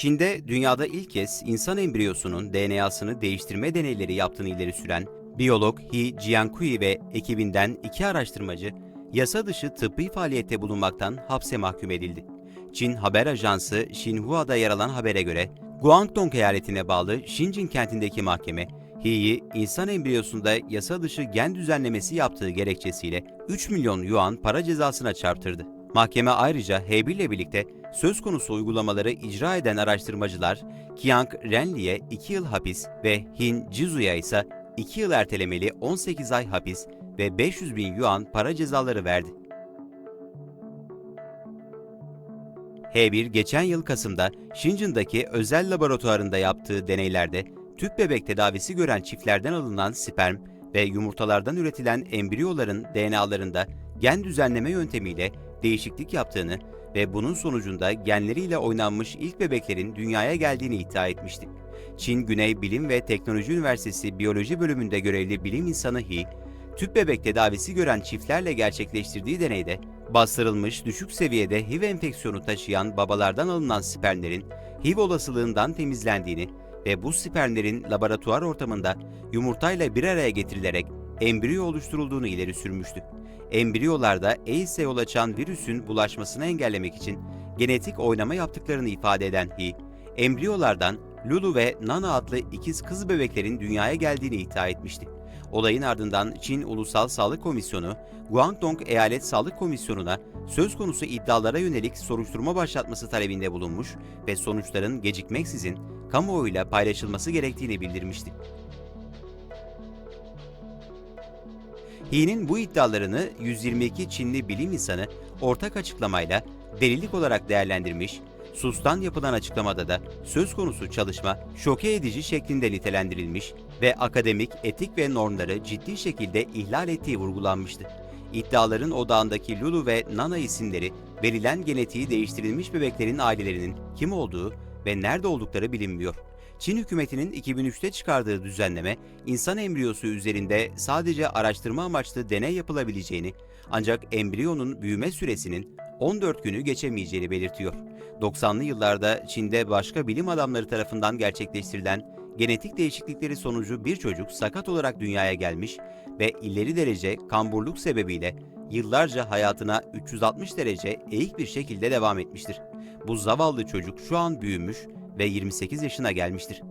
Çin'de dünyada ilk kez insan embriyosunun DNA'sını değiştirme deneyleri yaptığını ileri süren biyolog He Jiankui ve ekibinden iki araştırmacı yasa dışı tıbbi faaliyette bulunmaktan hapse mahkum edildi. Çin haber ajansı Xinhua'da yer alan habere göre Guangdong eyaletine bağlı Xinjin kentindeki mahkeme He'yi insan embriyosunda yasa dışı gen düzenlemesi yaptığı gerekçesiyle 3 milyon yuan para cezasına çarptırdı. Mahkeme ayrıca He ile birlikte söz konusu uygulamaları icra eden araştırmacılar Qiang Renli'ye 2 yıl hapis ve Hin Jizu'ya ise 2 yıl ertelemeli 18 ay hapis ve 500 bin yuan para cezaları verdi. H1 geçen yıl Kasım'da Şincin'daki özel laboratuvarında yaptığı deneylerde tüp bebek tedavisi gören çiftlerden alınan sperm ve yumurtalardan üretilen embriyoların DNA'larında gen düzenleme yöntemiyle değişiklik yaptığını ve bunun sonucunda genleriyle oynanmış ilk bebeklerin dünyaya geldiğini iddia etmişti. Çin Güney Bilim ve Teknoloji Üniversitesi Biyoloji bölümünde görevli bilim insanı He, tüp bebek tedavisi gören çiftlerle gerçekleştirdiği deneyde bastırılmış düşük seviyede HIV enfeksiyonu taşıyan babalardan alınan spermlerin HIV olasılığından temizlendiğini ve bu spermlerin laboratuvar ortamında yumurtayla bir araya getirilerek embriyo oluşturulduğunu ileri sürmüştü. Embriyolarda AIDS'e yol açan virüsün bulaşmasını engellemek için genetik oynama yaptıklarını ifade eden He, embriyolardan Lulu ve Nana adlı ikiz kız bebeklerin dünyaya geldiğini iddia etmişti. Olayın ardından Çin Ulusal Sağlık Komisyonu, Guangdong Eyalet Sağlık Komisyonu'na söz konusu iddialara yönelik soruşturma başlatması talebinde bulunmuş ve sonuçların gecikmeksizin kamuoyuyla paylaşılması gerektiğini bildirmişti. He'nin bu iddialarını 122 Çinli bilim insanı ortak açıklamayla delilik olarak değerlendirmiş, SUS'tan yapılan açıklamada da söz konusu çalışma şoke edici şeklinde nitelendirilmiş ve akademik etik ve normları ciddi şekilde ihlal ettiği vurgulanmıştı. İddiaların odağındaki Lulu ve Nana isimleri verilen genetiği değiştirilmiş bebeklerin ailelerinin kim olduğu ve nerede oldukları bilinmiyor. Çin hükümetinin 2003'te çıkardığı düzenleme, insan embriyosu üzerinde sadece araştırma amaçlı deney yapılabileceğini, ancak embriyonun büyüme süresinin 14 günü geçemeyeceğini belirtiyor. 90'lı yıllarda Çin'de başka bilim adamları tarafından gerçekleştirilen genetik değişiklikleri sonucu bir çocuk sakat olarak dünyaya gelmiş ve ileri derece kamburluk sebebiyle yıllarca hayatına 360 derece eğik bir şekilde devam etmiştir. Bu zavallı çocuk şu an büyümüş ve 28 yaşına gelmiştir.